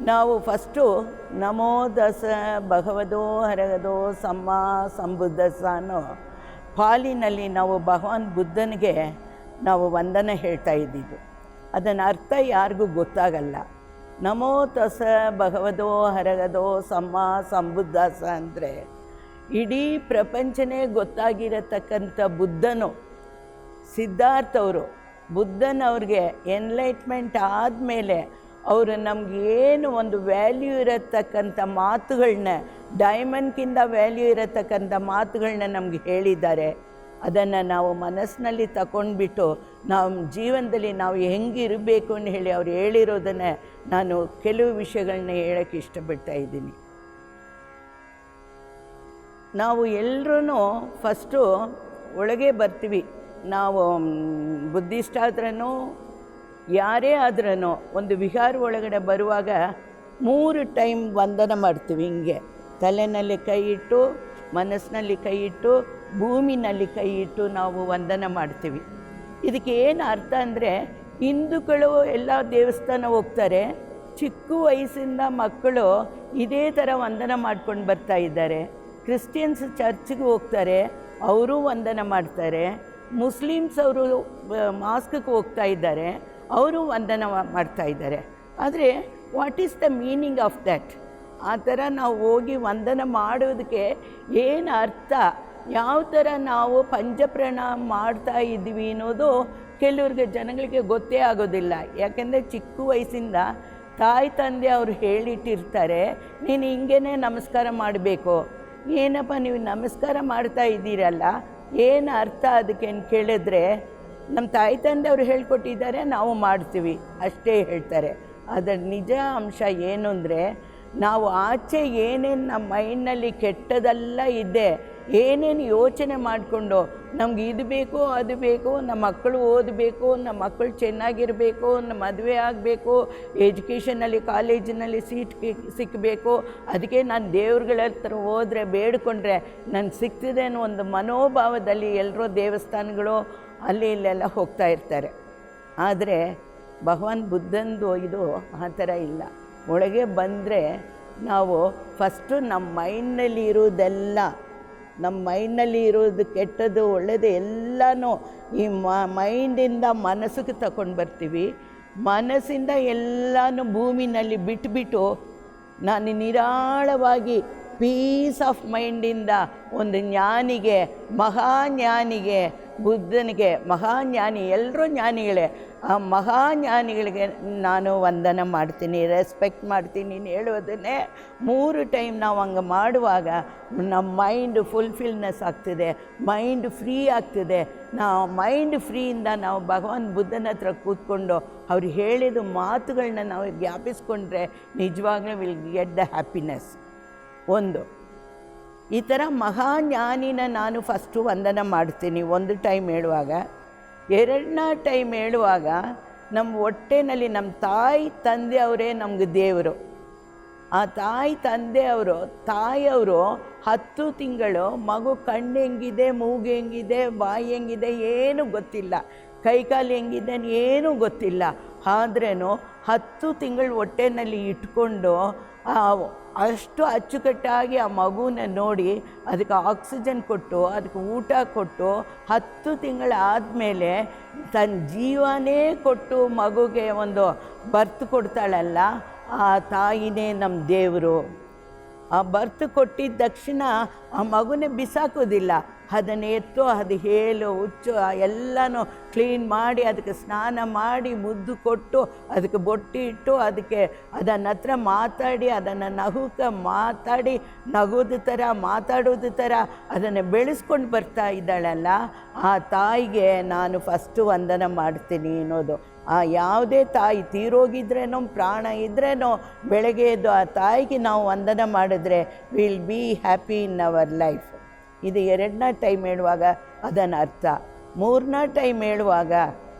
ನಾವು ಫಸ್ಟು ನಮೋ ದಸ ಭಗವದೋ ಹರಗದೋ ಸಮ್ಮ ಸಂಬುದ್ಧಸ ಅನ್ನೋ ಪಾಲಿನಲ್ಲಿ ನಾವು ಭಗವಾನ್ ಬುದ್ಧನಿಗೆ ನಾವು ವಂದನೆ ಹೇಳ್ತಾ ಇದ್ದಿದ್ದು. ಅದನ್ನು ಅರ್ಥ ಯಾರಿಗೂ ಗೊತ್ತಾಗಲ್ಲ. ನಮೋ ತಸ ಭಗವದೋ ಹರಗದೋ ಸಮ್ಮ ಸಂಬುದ್ಧಸ ಅಂದರೆ ಇಡೀ ಪ್ರಪಂಚನೇ ಗೊತ್ತಾಗಿರತಕ್ಕಂಥ ಬುದ್ಧನು ಸಿದ್ಧಾರ್ಥವರು ಬುದ್ಧನವ್ರಿಗೆ ಎನ್ಲೈಟ್ಮೆಂಟ್ ಆದಮೇಲೆ ಅವರು ನಮ್ಗೆ ಏನು ಒಂದು ವ್ಯಾಲ್ಯೂ ಇರತಕ್ಕಂಥ ಮಾತುಗಳನ್ನ ಡೈಮಂಡ್ಗಿಂತ ವ್ಯಾಲ್ಯೂ ಇರತಕ್ಕಂಥ ಮಾತುಗಳನ್ನ ನಮ್ಗೆ ಹೇಳಿದ್ದಾರೆ. ಅದನ್ನು ನಾವು ಮನಸ್ಸಿನಲ್ಲಿ ತಗೊಂಡ್ಬಿಟ್ಟು ನಮ್ಮ ಜೀವನದಲ್ಲಿ ನಾವು ಹೆಂಗಿರಬೇಕು ಅಂತ ಹೇಳಿ ಅವ್ರು ಹೇಳಿರೋದನ್ನು ನಾನು ಕೆಲವು ವಿಷಯಗಳನ್ನ ಹೇಳೋಕ್ಕೆ ಇಷ್ಟಪಡ್ತಾ ಇದ್ದೀನಿ. ನಾವು ಎಲ್ಲರೂ ಫಸ್ಟು ಒಳಗೆ ಬರ್ತೀವಿ. ನಾವು ಬುದ್ಧಿಸ್ಟ್ ಆದ್ರೂ ಯಾರೇ ಆದ್ರೂ ಒಂದು ವಿಹಾರ ಒಳಗಡೆ ಬರುವಾಗ ಮೂರು ಟೈಮ್ ವಂದನ ಮಾಡ್ತೀವಿ ಹಿಂಗೆ. ತಲೆನಲ್ಲಿ ಕೈ ಇಟ್ಟು, ಮನಸ್ಸಿನಲ್ಲಿ ಕೈ ಇಟ್ಟು, ಭೂಮಿನಲ್ಲಿ ಕೈ ಇಟ್ಟು ನಾವು ವಂದನ ಮಾಡ್ತೀವಿ. ಇದಕ್ಕೆ ಏನು ಅರ್ಥ ಅಂದರೆ ಹಿಂದೂಗಳು ಎಲ್ಲ ದೇವಸ್ಥಾನ ಹೋಗ್ತಾರೆ, ಚಿಕ್ಕ ವಯಸ್ಸಿಂದ ಮಕ್ಕಳು ಇದೇ ಥರ ವಂದನ ಮಾಡ್ಕೊಂಡು ಬರ್ತಾ ಇದ್ದಾರೆ. ಕ್ರಿಶ್ಚಿಯನ್ಸ್ ಚರ್ಚ್ಗೆ ಹೋಗ್ತಾರೆ, ಅವರು ವಂದನ ಮಾಡ್ತಾರೆ. ಮುಸ್ಲಿಮ್ಸ್ ಅವರು ಮಾಸ್ಕ್ಗೆ ಹೋಗ್ತಾ ಇದ್ದಾರೆ. ಅವರು ವಂದನ ಮಾಡ್ತಾ ಇದ್ದಾರೆ. ಆದರೆ what is the meaning of that ಆ ಥರ ನಾವು ಹೋಗಿ ವಂದನ ಮಾಡೋದಕ್ಕೆ ಏನು ಅರ್ಥ? ಯಾವ ಥರ ನಾವು ಪಂಚಪ್ರಾಣ ಮಾಡ್ತಾ ಇದ್ದೀವಿ ಅನ್ನೋದು ಕೆಲವ್ರಿಗೆ ಜನಗಳಿಗೆ ಗೊತ್ತೇ ಆಗೋದಿಲ್ಲ. ಯಾಕೆಂದರೆ ಚಿಕ್ಕ ವಯಸ್ಸಿಂದ ತಾಯಿ ತಂದೆ ಅವರು ಹೇಳಿಟ್ಟಿರ್ತಾರೆ, ನೀನು ಹಿಂಗೇನೆ ನಮಸ್ಕಾರ ಮಾಡಬೇಕು. ಏನಪ್ಪ ನೀವು ನಮಸ್ಕಾರ ಮಾಡ್ತಾ ಇದ್ದೀರಲ್ಲ, ಏನು ಅರ್ಥ ಅದಕ್ಕೆ ಅಂತ ಕೇಳಿದ್ರೆ ನಮ್ಮ ತಾಯಿ ತಂದೆ ಅವರು ಹೇಳ್ಕೊಟ್ಟಿದ್ದಾರೆ, ನಾವು ಮಾಡ್ತೀವಿ. ಅಷ್ಟೇ ಹೇಳ್ತಾರೆ. ಅದರ ನಿಜ ಅಂಶ ಏನು ಅಂದರೆ, ನಾವು ಆಚೆ ಏನೇನು ನಮ್ಮ ಮೈಂಡ್ನಲ್ಲಿ ಕೆಟ್ಟದೆಲ್ಲ ಇದೆ, ಏನೇನು ಯೋಚನೆ ಮಾಡಿಕೊಂಡು, ನಮ್ಗೆ ಇದು ಬೇಕು, ಅದು ಬೇಕು, ನಮ್ಮ ಮಕ್ಕಳು ಓದಬೇಕು, ನಮ್ಮ ಮಕ್ಕಳು ಚೆನ್ನಾಗಿರಬೇಕು, ನಮ್ಮ ಮದುವೆ ಆಗಬೇಕು ಎಜುಕೇಷನಲ್ಲಿ ಕಾಲೇಜಿನಲ್ಲಿ ಸೀಟ್ ಸಿಕ್ಕಬೇಕು ಅದಕ್ಕೆ ನಾನು ದೇವ್ರುಗಳ ಹತ್ರ ಹೋದರೆ, ಬೇಡಿಕೊಂಡ್ರೆ ನಾನು ಸಿಗ್ತಿದೆ ಒಂದು ಮನೋಭಾವದಲ್ಲಿ ಎಲ್ಲರೂ ದೇವಸ್ಥಾನಗಳು ಅಲ್ಲಿ ಇಲ್ಲೆಲ್ಲ ಹೋಗ್ತಾ ಇರ್ತಾರೆ. ಆದರೆ ಭಗವಾನ್ ಬುದ್ಧಂದು ಇದು ಆ ಥರ ಇಲ್ಲ. ಒಳಗೆ ಬಂದರೆ ನಾವು ಫಸ್ಟು ನಮ್ಮ ಮೈಂಡ್ನಲ್ಲಿ ಇರೋದೆಲ್ಲ ನಮ್ಮ ಮೈಂಡ್ನಲ್ಲಿ ಇರೋದು ಕೆಟ್ಟದ್ದು ಒಳ್ಳೆಯದು ಎಲ್ಲನೂ ಈ ಮೈಂಡಿಂದ ಮನಸ್ಸಿಗೆ ತಗೊಂಡು ಬರ್ತೀವಿ. ಮನಸ್ಸಿಂದ ಎಲ್ಲನೂ ಭೂಮಿನಲ್ಲಿ ಬಿಟ್ಬಿಟ್ಟು ನಾನು ನಿರಾಳವಾಗಿ ಪೀಸ್ ಆಫ್ ಮೈಂಡಿಂದ ಒಂದು ಜ್ಞಾನಿಗೆ, ಮಹಾಜ್ಞಾನಿಗೆ ಬುದ್ಧನಿಗೆ ಮಹಾಜ್ಞಾನಿ ಎಲ್ಲರೂ ಜ್ಞಾನಿಗಳೇ. ಆ ಮಹಾಜ್ಞಾನಿಗಳಿಗೆ ನಾನು ವಂದನ ಮಾಡ್ತೀನಿ ರೆಸ್ಪೆಕ್ಟ್ ಮಾಡ್ತೀನಿ. ನೀನು ಹೇಳೋದನ್ನೇ ಮೂರು ಟೈಮ್ ನಾವು ಹಂಗೆ ಮಾಡುವಾಗ ನಮ್ಮ ಮೈಂಡ್ ಫುಲ್ಫಿಲ್ನೆಸ್ ಆಗ್ತಿದೆ ಮೈಂಡ್ ಫ್ರೀ ಆಗ್ತಿದೆ. ನಾವು ಮೈಂಡ್ ಫ್ರೀಯಿಂದ ನಾವು ಭಗವಾನ್ ಬುದ್ಧನ ಹತ್ರ ಕೂತ್ಕೊಂಡು ಅವ್ರು ಹೇಳಿದ ಮಾತುಗಳನ್ನ ನಾವು ಜ್ಞಾಪಿಸ್ಕೊಂಡ್ರೆ ನಿಜವಾಗ್ಲೂ ವಿಲ್ ಗೆಟ್ ದ ಹ್ಯಾಪಿನೆಸ್ ಒಂದು. ಈ ಥರ ಮಹಾಜ್ಞಾನಿನ ನಾನು ಫಸ್ಟು ವಂದನ ಮಾಡ್ತೀನಿ. ಒಂದು ಟೈಮ್ ಹೇಳುವಾಗ, ಎರಡನೇ ಟೈಮ್ ಹೇಳುವಾಗ ನಮ್ಮ ಹೊಟ್ಟೆನಲ್ಲಿ ನಮ್ಮ ತಾಯಿ ತಂದೆ ಅವರೇ ನಮ್ಗೆ ದೇವರು. ಆ ತಾಯಿ ತಂದೆ ಅವರು ತಾಯಿಯವರು ಹತ್ತು ತಿಂಗಳು ಮಗು ಕಣ್ಣು ಹೆಂಗಿದೆ, ಮೂಗು ಹೆಂಗಿದೆ, ಬಾಯಿ ಹೆಂಗಿದೆ ಏನೂ ಗೊತ್ತಿಲ್ಲ. ಕೈಕಾಲು ಹೆಂಗಿದೆ ಏನೂ ಗೊತ್ತಿಲ್ಲ. ಆದ್ರೇನು ಹತ್ತು ತಿಂಗಳು ಹೊಟ್ಟೆನಲ್ಲಿ ಇಟ್ಕೊಂಡು ಅಷ್ಟು ಅಚ್ಚುಕಟ್ಟಾಗಿ ಆ ಮಗುವನ್ನ ನೋಡಿ ಅದಕ್ಕೆ ಆಕ್ಸಿಜನ್ ಕೊಟ್ಟು, ಅದಕ್ಕೆ ಊಟ ಕೊಟ್ಟು, ಹತ್ತು ತಿಂಗಳಾದಮೇಲೆ ತನ್ನ ಜೀವನೇ ಕೊಟ್ಟು ಮಗುಗೆ ಒಂದು ಬರ್ತ್ ಕೊಡ್ತಾಳಲ್ಲ, ಆ ತಾಯಿನೇ ನಮ್ಮ ದೇವರು. ಆ ಬರ್ತ್ ಕೊಟ್ಟಿದ್ದ ತಕ್ಷಣ ಆ ಮಗುನೇ ಬಿಸಾಕೋದಿಲ್ಲ ಅದನ್ನು ಎತ್ತು, ಅದು ಹೇಳು ಹುಚ್ಚು ಎಲ್ಲನೂ ಕ್ಲೀನ್ ಮಾಡಿ ಅದಕ್ಕೆ ಸ್ನಾನ ಮಾಡಿ ಮುದ್ದು ಕೊಟ್ಟು ಅದಕ್ಕೆ ಬೊಟ್ಟಿ ಇಟ್ಟು ಅದಕ್ಕೆ ಅದನ್ನ ಹತ್ರ ಮಾತಾಡಿ, ಅದನ್ನು ನಗುಕ ಮಾತಾಡಿ ನಗೋದು ಥರ, ಮಾತಾಡೋದು ಥರ ಅದನ್ನು ಬೆಳೆಸ್ಕೊಂಡು ಬರ್ತಾ ಇದ್ದಾಳಲ್ಲ, ಆ ತಾಯಿಗೆ ನಾನು ಫಸ್ಟು ವಂದನ ಮಾಡ್ತೀನಿ ಅನ್ನೋದು. ಆ ಯಾವುದೇ ತಾಯಿ ತೀರೋಗಿದ್ರೇನೋ, ಪ್ರಾಣ ಇದ್ರೇನೋ, ಬೆಳಗ್ಗೆ ಎದ್ದು ಆ ತಾಯಿಗೆ ನಾವು ವಂದನೆ ಮಾಡಿದ್ರೆ will be happy in our life ಇದು ಎರಡನೇ ಟೈಮ್ ಹೇಳುವಾಗ ಅದನ್ನು ಅರ್ಥ. ಮೂರನೇ ಟೈಮ್ ಹೇಳುವಾಗ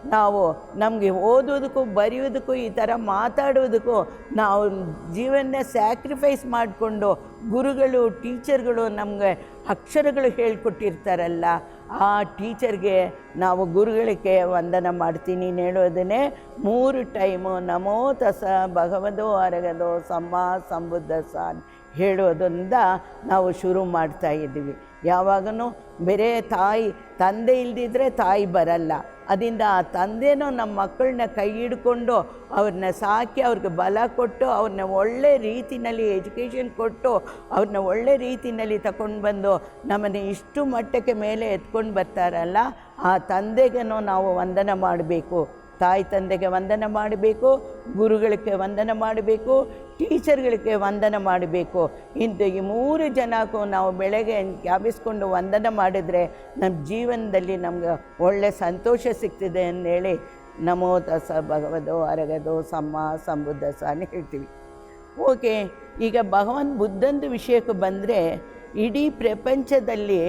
ನಾವು ನಮಗೆ ಓದೋದಕ್ಕೂ ಬರೆಯೋದಕ್ಕೂ ಈ ಥರ ಮಾತಾಡೋದಕ್ಕೂ ನಾವು ಜೀವನ ಸ್ಯಾಕ್ರಿಫೈಸ್ ಮಾಡಿಕೊಂಡು ಗುರುಗಳು ಟೀಚರ್ಗಳು ನಮಗೆ ಅಕ್ಷರಗಳು ಹೇಳ್ಕೊಟ್ಟಿರ್ತಾರಲ್ಲ ಆ ಟೀಚರ್ಗೆ ನಾವು ಗುರುಗಳಿಗೆ ವಂದನ ಮಾಡ್ತೀನಿ. ಹೇಳೋದನ್ನೇ ಮೂರು ಟೈಮು, ನಮೋ ತಸ ಭಗವದೋ ಅರಗದೋ ಸಮ್ಮ ಸಂಬುದ್ಧ ಸಾನ್ ಹೇಳೋದರಿಂದ ನಾವು ಶುರು ಮಾಡ್ತಾ ಇದ್ದೀವಿ. ಯಾವಾಗಲೂ ಬೇರೆ ತಾಯಿ, ತಂದೆ ಇಲ್ದಿದ್ರೆ ತಾಯಿ ಬರಲ್ಲ. ಅದರಿಂದ ಆ ತಂದೆನೂ ನಮ್ಮ ಮಕ್ಕಳನ್ನ ಕೈ ಹಿಡ್ಕೊಂಡು ಅವ್ರನ್ನ ಸಾಕಿ ಅವ್ರಿಗೆ ಬಲ ಕೊಟ್ಟು ಅವ್ರನ್ನ ಒಳ್ಳೆ ರೀತಿಯಲ್ಲಿ ಎಜುಕೇಷನ್ ಕೊಟ್ಟು ಅವ್ರನ್ನ ಒಳ್ಳೆ ರೀತಿಯಲ್ಲಿ ತಗೊಂಡು ಬಂದು ನಮ್ಮನ್ನು ಇಷ್ಟು ಮಟ್ಟಕ್ಕೆ ಮೇಲೆ ಎತ್ಕೊಂಡು ಬರ್ತಾರಲ್ಲ, ಆ ತಂದೆಗೇನೋ ನಾವು ವಂದನ ಮಾಡಬೇಕು. ತಾಯಿ ತಂದೆಗೆ ವಂದನ ಮಾಡಬೇಕು, ಗುರುಗಳಿಗೆ ವಂದನ ಮಾಡಬೇಕು, ಟೀಚರ್ಗಳಿಗೆ ವಂದನ ಮಾಡಬೇಕು. ಇಂಥ ಈ ಮೂರು ಜನಕ್ಕೂ ನಾವು ಬೆಳಗ್ಗೆ ಜ್ಞಾಪಿಸ್ಕೊಂಡು ವಂದನ ಮಾಡಿದರೆ ನಮ್ಮ ಜೀವನದಲ್ಲಿ ನಮ್ಗೆ ಒಳ್ಳೆಯ ಸಂತೋಷ ಸಿಗ್ತಿದೆ ಅಂದೇಳಿ ನಮೋ ತಸ ಭಗವದೋ ಅರಗದೋ ಸಮ್ಮ ಸಂಬುದ್ಧಸ ಅಂತ ಹೇಳ್ತೀವಿ. ಓಕೆ, ಈಗ ಭಗವಾನ್ ಬುದ್ಧಂದು ವಿಷಯಕ್ಕೆ ಬಂದರೆ ಇಡೀ ಪ್ರಪಂಚದಲ್ಲಿ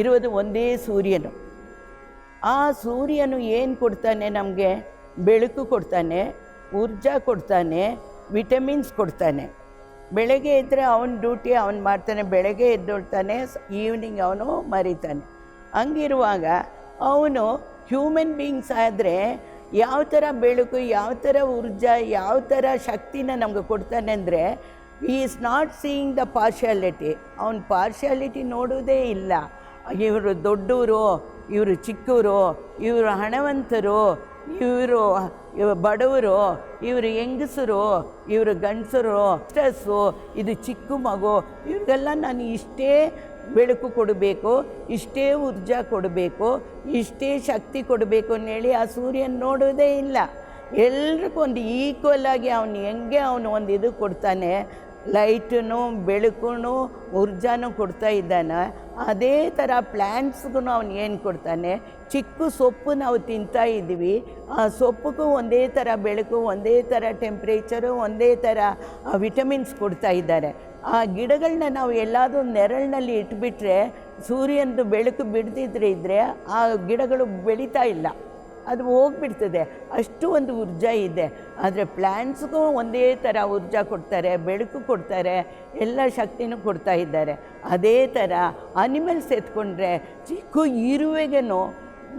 ಇರುವುದು ಒಂದೇ ಸೂರ್ಯನು. ಆ ಸೂರ್ಯನು ಏನು ಕೊಡ್ತಾನೆ ನಮಗೆ? ಬೆಳಕು ಕೊಡ್ತಾನೆ, ಊರ್ಜಾ ಕೊಡ್ತಾನೆ, ವಿಟಮಿನ್ಸ್ ಕೊಡ್ತಾನೆ. ಬೆಳಗ್ಗೆ ಇದ್ದರೆ ಅವನ ಡ್ಯೂಟಿ ಅವನು ಮಾಡ್ತಾನೆ, ಬೆಳಗ್ಗೆ ಎದ್ದೊಳ್ತಾನೆ, ಈವ್ನಿಂಗ್ ಅವನು ಮರಿತಾನೆ. ಹಂಗಿರುವಾಗ ಅವನು ಹ್ಯೂಮನ್ ಬೀಯಿಂಗ್ಸ್ ಆದರೆ ಯಾವ ಥರ ಬೆಳಕು, ಯಾವ ಥರ ಊರ್ಜಾ, ಯಾವ ಥರ ಶಕ್ತಿನ ನಮಗೆ ಕೊಡ್ತಾನೆ ಅಂದರೆ ಈ is not seeing the partiality ಅವನ ಪಾರ್ಶಾಲಿಟಿ ನೋಡೋದೇ ಇಲ್ಲ. ಇವರು ದೊಡ್ಡವರು ಇವರು ಚಿಕ್ಕವರು, ಇವರು ಹಣವಂತರು, ಇವರು ಬಡವರು, ಇವರು ಹೆಂಗಸರು, ಇವರು ಗಂಡಸರು ಸ್ಟಸ್ಸು ಇದು ಚಿಕ್ಕ ಮಗು, ಇವ್ರಿಗೆಲ್ಲ ನಾನು ಇಷ್ಟೇ ಬೆಳಕು ಕೊಡಬೇಕು, ಇಷ್ಟೇ ಊರ್ಜಾ ಕೊಡಬೇಕು, ಇಷ್ಟೇ ಶಕ್ತಿ ಕೊಡಬೇಕು ಅಂತೇಳಿ ಆ ಸೂರ್ಯನ ನೋಡೋದೇ ಇಲ್ಲ. ಎಲ್ರಿಗೂ ಒಂದು ಈಕ್ವಲ್ ಆಗಿ ಅವನು ಹೆಂಗೆ ಅವನು ಒಂದು ಇದು ಕೊಡ್ತಾನೆ ಲೈಟನ್ನು ಬೆಳಕು ಊರ್ಜಾನು ಕೊಡ್ತಾ ಇದ್ದಾನೆ. ಅದೇ ಥರ ಪ್ಲ್ಯಾಂಟ್ಸ್ಗೂ ಅವನು ಏನು ಕೊಡ್ತಾನೆ? ಚಿಕ್ಕ ಸೊಪ್ಪು ನಾವು ತಿಂತಾ ಇದ್ದೀವಿ. ಆ ಸೊಪ್ಪಿಗೂ ಒಂದೇ ಥರ, ಬೆಳಕು ಒಂದೇ ಥರ, ಟೆಂಪ್ರೇಚರು ಒಂದೇ ಥರ ವಿಟಮಿನ್ಸ್ ಕೊಡ್ತಾ ಇದ್ದಾರೆ. ಆ ಗಿಡಗಳನ್ನ ನಾವು ಎಲ್ಲಾದರೂ ನೆರಳಿನಲ್ಲಿ ಇಟ್ಬಿಟ್ರೆ ಸೂರ್ಯನದು ಬೆಳಕು ಬಿಡ್ದಿದ್ರೆ ಇದ್ದರೆ ಆ ಗಿಡಗಳು ಬೆಳೀತಾ ಇಲ್ಲ. ಅದು ಹೋಗ್ಬಿಡ್ತದೆ. ಅಷ್ಟು ಒಂದು ಊರ್ಜಾ ಇದೆ. ಆದರೆ ಪ್ಲ್ಯಾಂಟ್ಸ್ಗೂ ಒಂದೇ ಥರ ಊರ್ಜಾ ಕೊಡ್ತಾರೆ, ಬೆಳಕು ಕೊಡ್ತಾರೆ, ಎಲ್ಲ ಶಕ್ತಿನೂ ಕೊಡ್ತಾ ಇದ್ದಾರೆ. ಅದೇ ಥರ ಅನಿಮಲ್ಸ್ ಎತ್ಕೊಂಡ್ರೆ ಚಿಕ್ಕ ಇರುವೆಗೇನೋ,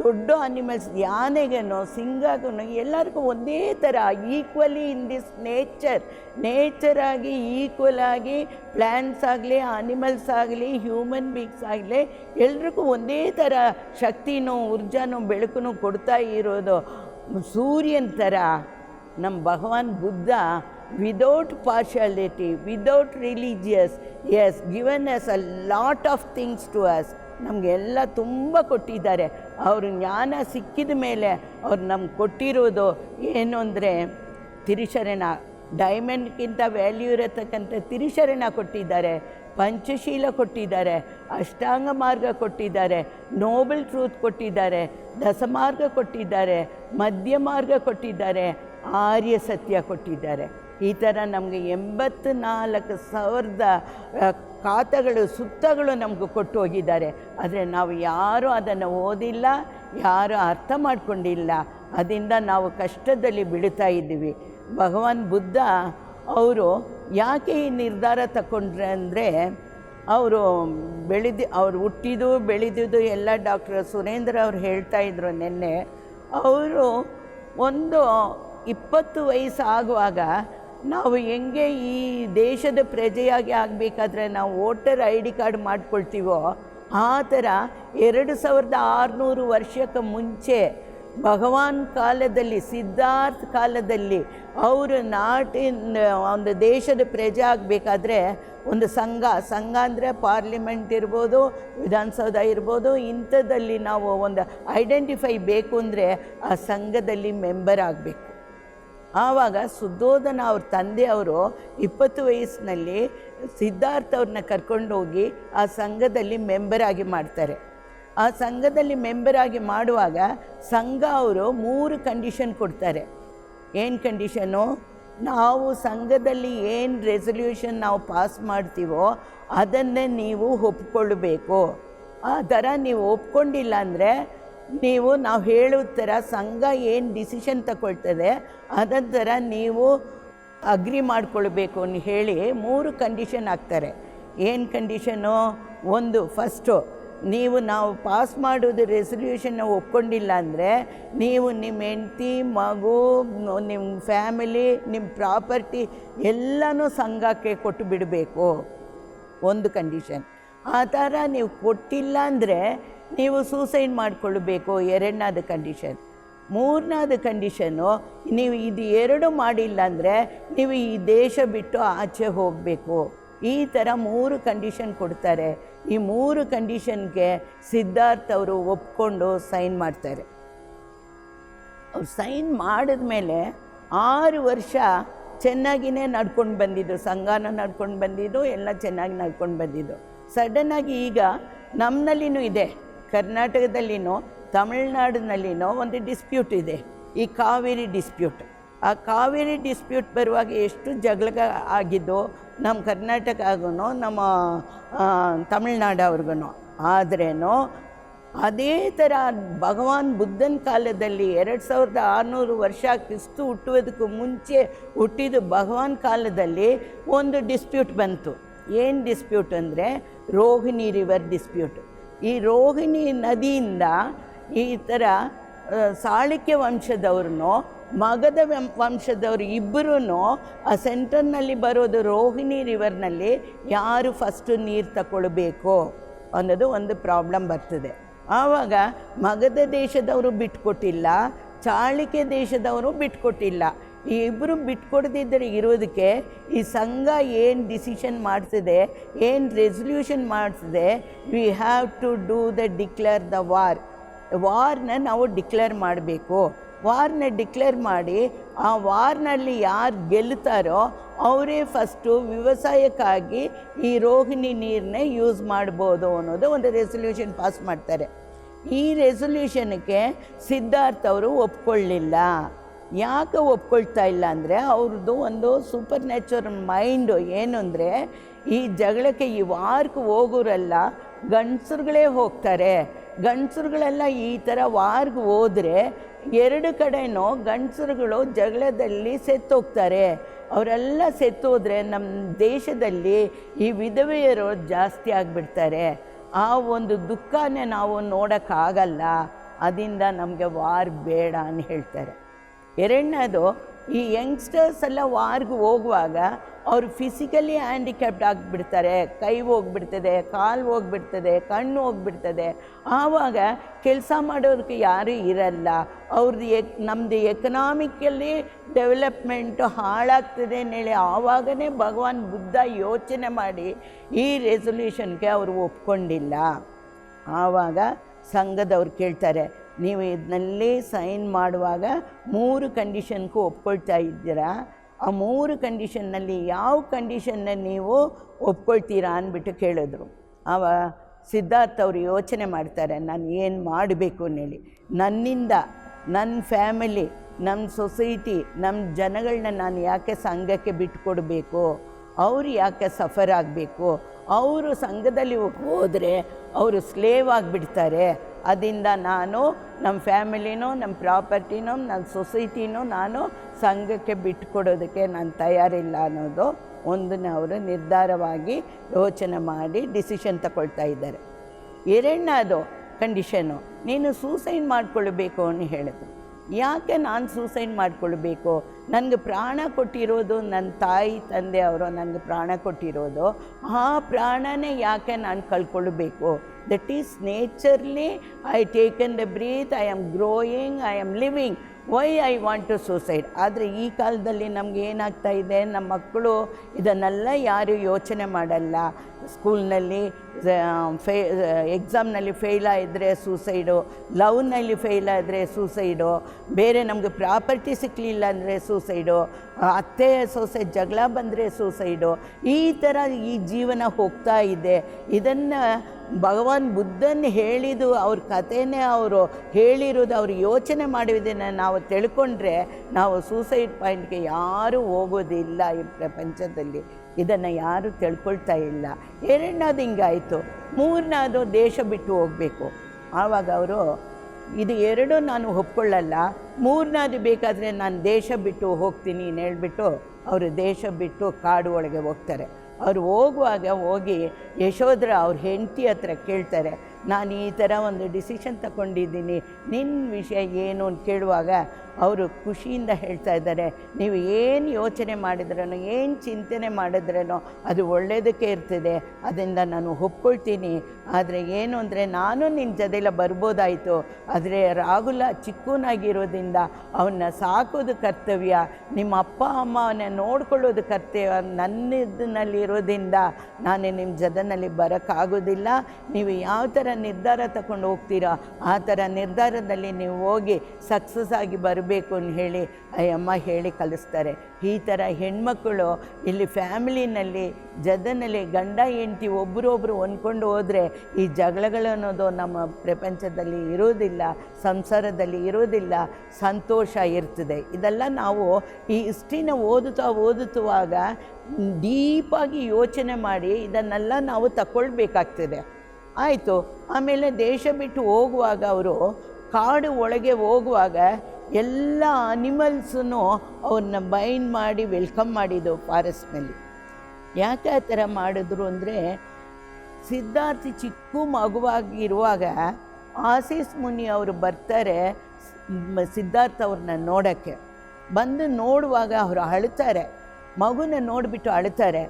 ದೊಡ್ಡ ಅನಿಮಲ್ಸ್ ಯಾನೆಗೇನೋ ಸಿಂಗಾಗೂ ಎಲ್ಲರಿಗೂ ಒಂದೇ ಥರ equally in this nature nature ಆಗಿ ಈಕ್ವಲ್ ಆಗಿ ಪ್ಲ್ಯಾಂಟ್ಸ್ ಆಗಲಿ ಆನಿಮಲ್ಸ್ ಆಗಲಿ ಹ್ಯೂಮನ್ ಬೀಗ್ಸ್ ಆಗಲಿ, ಎಲ್ರಿಗೂ ಒಂದೇ ಥರ ಶಕ್ತಿನೂ, ಊರ್ಜಾನೂ ಬೆಳಕನ್ನು ಕೊಡ್ತಾ ಇರೋದು ಸೂರ್ಯನ ಥರ. ನಮ್ಮ Bhagwan Buddha without partiality without religious is given us a lot of things to us ನಮಗೆಲ್ಲ ತುಂಬ ಕೊಟ್ಟಿದ್ದಾರೆ. ಅವರು ಜ್ಞಾನ ಸಿಕ್ಕಿದ ಮೇಲೆ ಅವ್ರು ನಮ್ಗೆ ಕೊಟ್ಟಿರೋದು ಏನು ಅಂದರೆ ತಿರಿಶರಣ. ಡೈಮಂಡ್ಗಿಂತ ವ್ಯಾಲ್ಯೂ ಇರತಕ್ಕಂಥ ತಿರಿಶರಣ ಕೊಟ್ಟಿದ್ದಾರೆ, ಪಂಚಶೀಲ ಕೊಟ್ಟಿದ್ದಾರೆ, ಅಷ್ಟಾಂಗ ಮಾರ್ಗ ಕೊಟ್ಟಿದ್ದಾರೆ, ನೋಬಲ್ ಟ್ರೂತ್ ಕೊಟ್ಟಿದ್ದಾರೆ, ದಸಮಾರ್ಗ ಕೊಟ್ಟಿದ್ದಾರೆ, ಮಧ್ಯ ಮಾರ್ಗ ಕೊಟ್ಟಿದ್ದಾರೆ, ಆರ್ಯ ಸತ್ಯ ಕೊಟ್ಟಿದ್ದಾರೆ. ಈ ಥರ ನಮಗೆ ಎಂಬತ್ತು ನಾಲ್ಕು ಸಾವಿರದ ಖಾತಗಳು, ಸುತ್ತಗಳು ನಮಗೆ ಕೊಟ್ಟು ಹೋಗಿದ್ದಾರೆ ಆದರೆ ನಾವು ಯಾರೂ ಅದನ್ನು ಓದಿಲ್ಲ, ಯಾರೂ ಅರ್ಥ ಮಾಡಿಕೊಂಡಿಲ್ಲ. ಅದರಿಂದ ನಾವು ಕಷ್ಟದಲ್ಲಿ ಬಿಡುತ್ತಾ ಇದ್ದೀವಿ. ಭಗವಾನ್ ಬುದ್ಧ ಅವರು ಯಾಕೆ ಈ ನಿರ್ಧಾರ ತಗೊಂಡ್ರೆ ಅಂದರೆ ಅವರು ಬೆಳೆದು, ಅವ್ರು ಹುಟ್ಟಿದ್ದು, ಬೆಳೆದಿದ್ದು ಎಲ್ಲ ಡಾಕ್ಟರ್ ಸುರೇಂದ್ರ ಅವ್ರು ಹೇಳ್ತಾ ಇದ್ರು ನಿನ್ನೆ. ಅವರು ಒಂದು ಇಪ್ಪತ್ತು ವಯಸ್ಸು ಆಗುವಾಗ ನಾವು ಹೆಂಗೆ ಈ ದೇಶದ ಪ್ರಜೆಯಾಗಿ ಆಗಬೇಕಾದ್ರೆ ನಾವು ವೋಟರ್ ಐ ಡಿ ಕಾರ್ಡ್ ಮಾಡ್ಕೊಳ್ತೀವೋ, ಆ ಥರ ಎರಡು ಸಾವಿರದ ಆರುನೂರು ವರ್ಷಕ್ಕೆ ಮುಂಚೆ ಭಗವಾನ್ ಕಾಲದಲ್ಲಿ, ಸಿದ್ಧಾರ್ಥ ಕಾಲದಲ್ಲಿ ಅವರು ನಾಟಿನ, ಒಂದು ದೇಶದ ಪ್ರಜೆ ಆಗಬೇಕಾದ್ರೆ ಒಂದು ಸಂಘ ಸಂಘ ಅಂದರೆ ಪಾರ್ಲಿಮೆಂಟ್ ಇರ್ಬೋದು, ವಿಧಾನಸೌಧ ಇರ್ಬೋದು, ಇಂಥದ್ದಲ್ಲಿ ನಾವು ಒಂದು ಐಡೆಂಟಿಫೈ ಬೇಕು ಅಂದರೆ ಆ ಸಂಘದಲ್ಲಿ ಮೆಂಬರ್ ಆಗಬೇಕು. ಆವಾಗ ಸುದ್ದೋಧನ ಅವ್ರ ತಂದೆಯವರು ಇಪ್ಪತ್ತು ವಯಸ್ಸಿನಲ್ಲಿ ಸಿದ್ಧಾರ್ಥ ಅವ್ರನ್ನ ಕರ್ಕೊಂಡೋಗಿ ಆ ಸಂಘದಲ್ಲಿ ಮೆಂಬರ್ ಆಗಿ ಮಾಡ್ತಾರೆ. ಆ ಸಂಘದಲ್ಲಿ ಮೆಂಬರಾಗಿ ಮಾಡುವಾಗ ಸಂಘ ಅವರು ಮೂರು ಕಂಡೀಷನ್ ಕೊಡ್ತಾರೆ. ಏನು ಕಂಡೀಷನು ನಾವು ಸಂಘದಲ್ಲಿ ಏನು ರೆಸೊಲ್ಯೂಷನ್ ನಾವು ಪಾಸ್ ಮಾಡ್ತೀವೋ ಅದನ್ನೇ ನೀವು ಒಪ್ಕೊಳ್ಬೇಕು. ಆ ಥರ ನೀವು ಒಪ್ಕೊಂಡಿಲ್ಲ ಅಂದರೆ ನೀವು ನಾವು ಹೇಳೋ ಥರ ಸಂಘ ಏನು ಡಿಸಿಷನ್ ತಗೊಳ್ತದೆ ಅದರ ಥರ ನೀವು ಅಗ್ರಿ ಮಾಡ್ಕೊಳ್ಬೇಕು ಅಂತ ಹೇಳಿ ಮೂರು ಕಂಡೀಷನ್ ಹಾಕ್ತಾರೆ. ಏನು ಕಂಡೀಷನು ಒಂದು ಫಸ್ಟು ನೀವು ನಾವು ಪಾಸ್ ಮಾಡೋದು ರೆಸೊಲ್ಯೂಷನ್ನ ಒಪ್ಕೊಂಡಿಲ್ಲ ಅಂದರೆ ನೀವು ನಿಮ್ಮ ಹೆಂಡತಿ, ಮಗು ನಿಮ್ಮ ಫ್ಯಾಮಿಲಿ ನಿಮ್ಮ ಪ್ರಾಪರ್ಟಿ ಎಲ್ಲನೂ ಸಂಘಕ್ಕೆ ಕೊಟ್ಟು ಬಿಡಬೇಕು. ಒಂದು ಕಂಡೀಷನ್ ಆ ಥರ ನೀವು ಕೊಟ್ಟಿಲ್ಲ ಅಂದರೆ ನೀವು ಸೂಸೈಡ್ ಮಾಡಿಕೊಳ್ಬೇಕು. ಎರಡನೇದು ಕಂಡೀಷನ್ ಮೂರನೇದು ಕಂಡೀಷನ್ನು ನೀವು ಇದು ಎರಡು ಮಾಡಿಲ್ಲ ಅಂದರೆ ನೀವು ಈ ದೇಶ ಬಿಟ್ಟು ಆಚೆ ಹೋಗಬೇಕು. ಈ ಥರ ಮೂರು ಕಂಡೀಷನ್ ಕೊಡ್ತಾರೆ. ಈ ಮೂರು ಕಂಡೀಷನ್ಗೆ ಸಿದ್ಧಾರ್ಥ್ ಅವರು ಒಪ್ಕೊಂಡು ಸೈನ್ ಮಾಡ್ತಾರೆ. ಅವ್ರು ಸೈನ್ ಮಾಡಿದ ಮೇಲೆ ಆರು ವರ್ಷ ಚೆನ್ನಾಗಿಯೇ ನಡ್ಕೊಂಡು ಬಂದಿದ್ದು, ಸಂಘನ ನಡ್ಕೊಂಡು ಬಂದಿದ್ದು, ಎಲ್ಲ ಚೆನ್ನಾಗಿ ನಡ್ಕೊಂಡು ಬಂದಿದ್ದು. ಸಡನ್ನಾಗಿ ಈಗ ನಮ್ಮಲ್ಲಿನೂ ಇದೆ, ಕರ್ನಾಟಕದಲ್ಲಿನೋ, ತಮಿಳ್ನಾಡಿನಲ್ಲಿನೋ ಒಂದು ಡಿಸ್ಪ್ಯೂಟ್ ಇದೆ, ಈ ಕಾವೇರಿ ಡಿಸ್ಪ್ಯೂಟ್ ಆ ಕಾವೇರಿ ಡಿಸ್ಪ್ಯೂಟ್ ಬರುವಾಗ ಎಷ್ಟು ಜಗಳ ಆಗಿದ್ದು ನಮ್ಮ ಕರ್ನಾಟಕ ಆಗೂ ನಮ್ಮ ತಮಿಳ್ನಾಡು ಅವ್ರಿಗೂ ಆದ್ರೇನು, ಅದೇ ಥರ ಭಗವಾನ್ ಬುದ್ಧನ ಕಾಲದಲ್ಲಿ ಎರಡು ಸಾವಿರದ ಆರುನೂರು ವರ್ಷ ಕ್ರಿಸ್ತು ಹುಟ್ಟುವುದಕ್ಕೂ ಮುಂಚೆ ಹುಟ್ಟಿದ ಭಗವಾನ್ ಕಾಲದಲ್ಲಿ ಒಂದು ಡಿಸ್ಪ್ಯೂಟ್ ಬಂತು. ಏನು ಡಿಸ್ಪ್ಯೂಟ್ ಅಂದರೆ ರೋಹಿಣಿ ರಿವರ್ ಡಿಸ್ಪ್ಯೂಟ್ ಈ ರೋಹಿಣಿ ನದಿಯಿಂದ ಈ ಥರ ಸಾಳಿಕೆ ವಂಶದವ್ರನ್ನೋ ವಂಶ, ವಂಶದವರು ಇಬ್ಬರೂ ಆ ಸೆಂಟರ್ನಲ್ಲಿ ಬರೋದು ರೋಹಿಣಿ ರಿವರ್ನಲ್ಲಿ ಯಾರು ಫಸ್ಟು ನೀರು ತಗೊಳ್ಬೇಕು ಅನ್ನೋದು ಒಂದು ಪ್ರಾಬ್ಲಮ್ ಬರ್ತದೆ. ಆವಾಗ ಮಗದ ದೇಶದವರು ಬಿಟ್ಕೊಟ್ಟಿಲ್ಲ, ಚಾಳಿಕೆ ದೇಶದವರು ಬಿಟ್ಕೊಟ್ಟಿಲ್ಲ. ಈ ಇಬ್ಬರು ಬಿಟ್ಕೊಡ್ದಿದ್ದರೆ ಇರೋದಕ್ಕೆ ಈ ಸಂಘ ಏನು ಡಿಸಿಷನ್ ಮಾಡ್ತಿದೆ ಏನು ರೆಸೊಲ್ಯೂಷನ್ ಮಾಡ್ತಿದೆ we have to do the declare the war ವಾರ್ನ ನಾವು ಡಿಕ್ಲೇರ್ ಮಾಡಬೇಕು. ವಾರ್ನ ಡಿಕ್ಲೇರ್ ಮಾಡಿ ಆ ವಾರ್ನಲ್ಲಿ ಯಾರು ಗೆಲ್ತಾರೋ ಅವರೇ ಫಸ್ಟು ವ್ಯವಸಾಯಕ್ಕಾಗಿ ಈ ರೋಹಿಣಿ ನೀರನ್ನೇ ಯೂಸ್ ಮಾಡ್ಬೋದು ಅನ್ನೋದು ಒಂದು ರೆಸೊಲ್ಯೂಷನ್ ಪಾಸ್ ಮಾಡ್ತಾರೆ. ಈ ರೆಸೊಲ್ಯೂಷನ್ಗೆ ಸಿದ್ಧಾರ್ಥ ಅವರು ಒಪ್ಕೊಳ್ಳಿಲ್ಲ. ಯಾಕೆ ಒಪ್ಕೊಳ್ತಾ ಇಲ್ಲ ಅಂದರೆ ಅವ್ರದ್ದು ಒಂದು ಸೂಪರ್ ನ್ಯಾಚುರಲ್ ಮೈಂಡು ಏನು ಅಂದರೆ ಈ ಜಗಳಕ್ಕೆ ಈ ವಾರ್ಕ್ ಹೋಗೋರೆಲ್ಲ ಗಂಡಸ್ರುಗಳೇ ಹೋಗ್ತಾರೆ. ಗಂಡಸ್ರುಗಳೆಲ್ಲ ಈ ಥರ ವಾರ್ಗೆ ಹೋದರೆ ಎರಡು ಕಡೆನೂ ಗಂಡಸರುಗಳು ಜಗಳದಲ್ಲಿ ಸೆತ್ತೋಗ್ತಾರೆ. ಅವರೆಲ್ಲ ಸೆತ್ತೋದ್ರೆ ನಮ್ಮ ದೇಶದಲ್ಲಿ ಈ ವಿಧವೆಯರು ಜಾಸ್ತಿ ಆಗಿಬಿಡ್ತಾರೆ. ಆ ಒಂದು ದುಃಖನೇ ನಾವು ನೋಡೋಕ್ಕಾಗಲ್ಲ. ಅದರಿಂದ ನಮಗೆ ವಾರ್ ಬೇಡ ಅಂತ ಹೇಳ್ತಾರೆ. ಎರಡನೇದು ಈ ಯಂಗ್ಸ್ಟರ್ಸ್ ಎಲ್ಲ ವಾರ್ಗೆ ಹೋಗುವಾಗ ಅವರು ಫಿಸಿಕಲಿ ಹ್ಯಾಂಡಿಕ್ಯಾಪ್ಡ್ ಆಗಿಬಿಡ್ತಾರೆ. ಕೈ ಹೋಗ್ಬಿಡ್ತದೆ, ಕಾಲು ಹೋಗ್ಬಿಡ್ತದೆ, ಕಣ್ಣು ಹೋಗ್ಬಿಡ್ತದೆ. ಆವಾಗ ಕೆಲಸ ಮಾಡೋದಕ್ಕೆ ಯಾರೂ ಇರಲ್ಲ. ಅವ್ರದ್ದು ಎಕ್ ನಮ್ಮದು ಎಕನಾಮಿಕಲ್ಲಿ ಡೆವಲಪ್ಮೆಂಟು ಹಾಳಾಗ್ತದೆ ಅಂತೇಳಿ ಆವಾಗನೇ ಭಗವಾನ್ ಬುದ್ಧ ಯೋಚನೆ ಮಾಡಿ ಈ ರೆಸೊಲ್ಯೂಷನ್ಗೆ ಅವರು ಒಪ್ಕೊಂಡಿಲ್ಲ. ಆವಾಗ ಸಂಘದವ್ರು ಕೇಳ್ತಾರೆ ನೀವು ಇದನ್ನಲ್ಲೇ ಸೈನ್ ಮಾಡುವಾಗ ಮೂರು ಕಂಡೀಷನ್ಗೂ ಒಪ್ಕೊಳ್ತಾ ಇದ್ದೀರಾ? ಆ ಮೂರು ಕಂಡೀಷನ್ನಲ್ಲಿ ಯಾವ ಕಂಡೀಷನ್ನ ನೀವು ಒಪ್ಕೊಳ್ತೀರಾ ಅಂದ್ಬಿಟ್ಟು ಕೇಳಿದ್ರು. ಅವ ಸಿದ್ಧಾರ್ಥ ಅವರು ಯೋಚನೆ ಮಾಡ್ತಾರೆ, ನಾನು ಏನು ಮಾಡಬೇಕು ಅಂತೇಳಿ ನನ್ನಿಂದ ನನ್ನ ಫ್ಯಾಮಿಲಿ ನಮ್ಮ ಸೊಸೈಟಿ ನಮ್ಮ ಜನಗಳನ್ನ ನಾನು ಯಾಕೆ ಸಂಘಕ್ಕೆ ಬಿಟ್ಟುಕೊಡಬೇಕು ಅವರು ಯಾಕೆ ಸಫರ್ ಆಗಬೇಕು? ಅವರು ಸಂಘದಲ್ಲಿ ಹೋದರೆ ಅವರು ಸ್ಲೇವ್ ಆಗಿಬಿಡ್ತಾರೆ. ಅದರಿಂದ ನಾನು ನಮ್ಮ ಫ್ಯಾಮಿಲಿನೂ, ನಮ್ಮ ಪ್ರಾಪರ್ಟಿನೂ ನನ್ನ ಸೊಸೈಟಿನೂ ನಾನು ಸಂಘಕ್ಕೆ ಬಿಟ್ಕೊಡೋದಕ್ಕೆ ನಾನು ತಯಾರಿಲ್ಲ ಅನ್ನೋದು ಒಂದನ್ನು ಅವರು ನಿರ್ಧಾರವಾಗಿ ಯೋಚನೆ ಮಾಡಿ ಡಿಸಿಷನ್ ತಗೊಳ್ತಾ ಇದ್ದಾರೆ. ಎರಡನೇದು ಕಂಡೀಷನು, ನೀನು ಸೂಸೈಡ್ ಮಾಡಿಕೊಳ್ಬೇಕು ಅಂತ ಹೇಳಿದ್ರು. ಯಾಕೆ ನಾನು ಸೂಸೈಡ್ ಮಾಡಿಕೊಳ್ಬೇಕು? ನನಗೆ ಪ್ರಾಣ ಕೊಟ್ಟಿರೋದು ನನ್ನ ತಾಯಿ ತಂದೆ ಅವರು ನನಗೆ ಪ್ರಾಣ ಕೊಟ್ಟಿರೋದು. ಆ ಪ್ರಾಣನೇ ಯಾಕೆ ನಾನು ಕಳ್ಕೊಳ್ಬೇಕು? That is naturally I taken the breath I am growing I am living why I want to suicide ಆದರೆ ಈ ಕಾಲದಲ್ಲಿ ನಮ್ಗೆ ಏನಾಗ್ತಾ ಇದೆ? ನಮ್ಮ ಮಕ್ಕಳು ಇದನ್ನೆಲ್ಲ ಯಾರು ಯೋಚನೆ ಮಾಡಲ್ಲ. ಸ್ಕೂಲ್ನಲ್ಲಿ ಫೇ ಎಕ್ಸಾಮ್ನಲ್ಲಿ ಫೇಲ್ ಸೂಸೈಡು ಲವ್ನಲ್ಲಿ ಫೇಲ್ ಆದರೆ ಸೂಸೈಡು ಬೇರೆ ನಮಗೆ ಪ್ರಾಪರ್ಟಿ ಸಿಕ್ಕಲಿಲ್ಲ ಅಂದರೆ ಸೂಸೈಡು ಅತ್ತೆ ಸೊಸೆ ಜಗಳ ಬಂದರೆ ಸೂಸೈಡು ಈ ಥರ ಈ ಜೀವನ ಹೋಗ್ತಾ ಇದೆ. ಇದನ್ನು ಭಗವಾನ್ ಬುದ್ಧನ್ ಹೇಳಿದು ಅವ್ರ ಕಥೆನೇ ಅವರು ಹೇಳಿರೋದು, ಅವರು ಯೋಚನೆ ಮಾಡಿದ್ದನ್ನು ನಾವು ತಿಳ್ಕೊಂಡ್ರೆ ನಾವು ಸೂಸೈಡ್ ಪಾಯಿಂಟ್ಗೆ ಯಾರೂ ಹೋಗೋದಿಲ್ಲ ಈ ಪ್ರಪಂಚದಲ್ಲಿ. ಇದನ್ನು ಯಾರೂ ತಿಳ್ಕೊಳ್ತಾ ಇಲ್ಲ. ಎರಡನೇದು ಹಿಂಗಾಯಿತು. ಮೂರನೇದು ದೇಶ ಬಿಟ್ಟು ಹೋಗಬೇಕು. ಆವಾಗ ಅವರು, ಇದು ಎರಡೂ ನಾನು ಒಪ್ಕೊಳ್ಳಲ್ಲ. ಮೂರನೇದು ಬೇಕಾದರೆ ನಾನು ದೇಶ ಬಿಟ್ಟು ಹೋಗ್ತೀನಿ ಹೇಳ್ಬಿಟ್ಟು ಅವರು ದೇಶ ಬಿಟ್ಟು ಕಾಡು ಒಳಗೆ ಹೋಗ್ತಾರೆ. ಅವ್ರು ಹೋಗುವಾಗ ಹೋಗಿ ಯಶೋಧರ ಅವ್ರ ಹೆಂಡತಿ ಹತ್ರ ಕೇಳ್ತಾರೆ ನಾನು ಈ ಥರ ಒಂದು ಡಿಸಿಷನ್ ತಗೊಂಡಿದ್ದೀನಿ ನಿನ್ನ ವಿಷಯ ಏನು ಅಂತ ಕೇಳುವಾಗ ಅವರು ಖುಷಿಯಿಂದ ಹೇಳ್ತಾ ಇದ್ದಾರೆ, ನೀವು ಏನು ಯೋಚನೆ ಮಾಡಿದ್ರೇನೋ, ಏನು ಚಿಂತನೆ ಮಾಡಿದ್ರೇನೋ, ಅದು ಒಳ್ಳೆಯದಕ್ಕೆ ಇರ್ತದೆ, ಅದರಿಂದ ನಾನು ಒಪ್ಕೊಳ್ತೀನಿ, ಆದರೆ ಏನು ಅಂದರೆ ನಾನು ನಿನ್ನ ಜೊತೆಲ್ಲ ಬರ್ಬೋದಾಯಿತು, ಆದರೆ ರಾಹುಲ ಚಿಕ್ಕನಾಗಿರೋದ್ರಿಂದ ಅವನ್ನ ಸಾಕೋದು ಕರ್ತವ್ಯ, ನಿಮ್ಮ ಅಪ್ಪ ಅಮ್ಮ ಅವನ್ನ ನೋಡ್ಕೊಳ್ಳೋದು ಕರ್ತವ್ಯ ನನ್ನ ಇರೋದ್ರಿಂದ ನಾನು ನಿಮ್ಮ ಜೊತೆಯಲ್ಲಿ ಬರೋಕ್ಕಾಗೋದಿಲ್ಲ, ನೀವು ಯಾವ ಥರ ನಿರ್ಧಾರ ತಗೊಂಡು ಹೋಗ್ತೀರೋ? ಆ ಥರ ನಿರ್ಧಾರದಲ್ಲಿ ನೀವು ಹೋಗಿ ಸಕ್ಸಸ್ ಆಗಿ ಬರಬೇಕು ಅಂತ ಹೇಳಿ ಅಮ್ಮ ಹೇಳಿ ಕಲಿಸ್ತಾರೆ. ಈ ಥರ ಹೆಣ್ಮಕ್ಕಳು ಇಲ್ಲಿ ಫ್ಯಾಮಿಲಿನಲ್ಲಿ ಜದನಲ್ಲಿ ಗಂಡ, ಹೆಂಡತಿ ಒಬ್ಬರೊಬ್ಬರು ಹೊಂದ್ಕೊಂಡು ಹೋದರೆ ಈ ಜಗಳಗಳು ಅನ್ನೋದು ನಮ್ಮ ಪ್ರಪಂಚದಲ್ಲಿ ಇರೋದಿಲ್ಲ, ಸಂಸಾರದಲ್ಲಿ ಇರೋದಿಲ್ಲ, ಸಂತೋಷ ಇರ್ತದೆ. ಇದೆಲ್ಲ ನಾವು ಈ ಇಷ್ಟಿನ ಓದುತ್ತಾ ಓದುತ್ತುವಾಗ ಡೀಪಾಗಿ ಯೋಚನೆ ಮಾಡಿ ಇದನ್ನೆಲ್ಲ ನಾವು ತಗೊಳ್ಬೇಕಾಗ್ತದೆ ಆಯಿತು, ಆಮೇಲೆ ದೇಶ ಬಿಟ್ಟು ಹೋಗುವಾಗ ಅವರು ಕಾಡು ಒಳಗೆ ಹೋಗುವಾಗ ಎಲ್ಲ ಅನಿಮಲ್ಸನ್ನು ಅವ್ರನ್ನ ಬೈಂಡ್ ಮಾಡಿ ವೆಲ್ಕಮ್ ಮಾಡಿದ್ದು ಫಾರೆಸ್ಟ್ನಲ್ಲಿ ಯಾಕೆ ಆ ಥರ ಮಾಡಿದ್ರು ಅಂದರೆ, ಸಿದ್ಧಾರ್ಥಿ ಚಿಕ್ಕ ಮಗುವಾಗಿರುವಾಗ ಆಸೀಸ್ ಮುನಿ ಅವರು ಬರ್ತಾರೆ ಸಿದ್ಧಾರ್ಥ ಅವ್ರನ್ನ ನೋಡೋಕ್ಕೆ. ಬಂದು ನೋಡುವಾಗ ಅವರು ಅಳ್ತಾರೆ. ಮಗುನ ನೋಡಿಬಿಟ್ಟು ಅಳ್ತಾರೆ.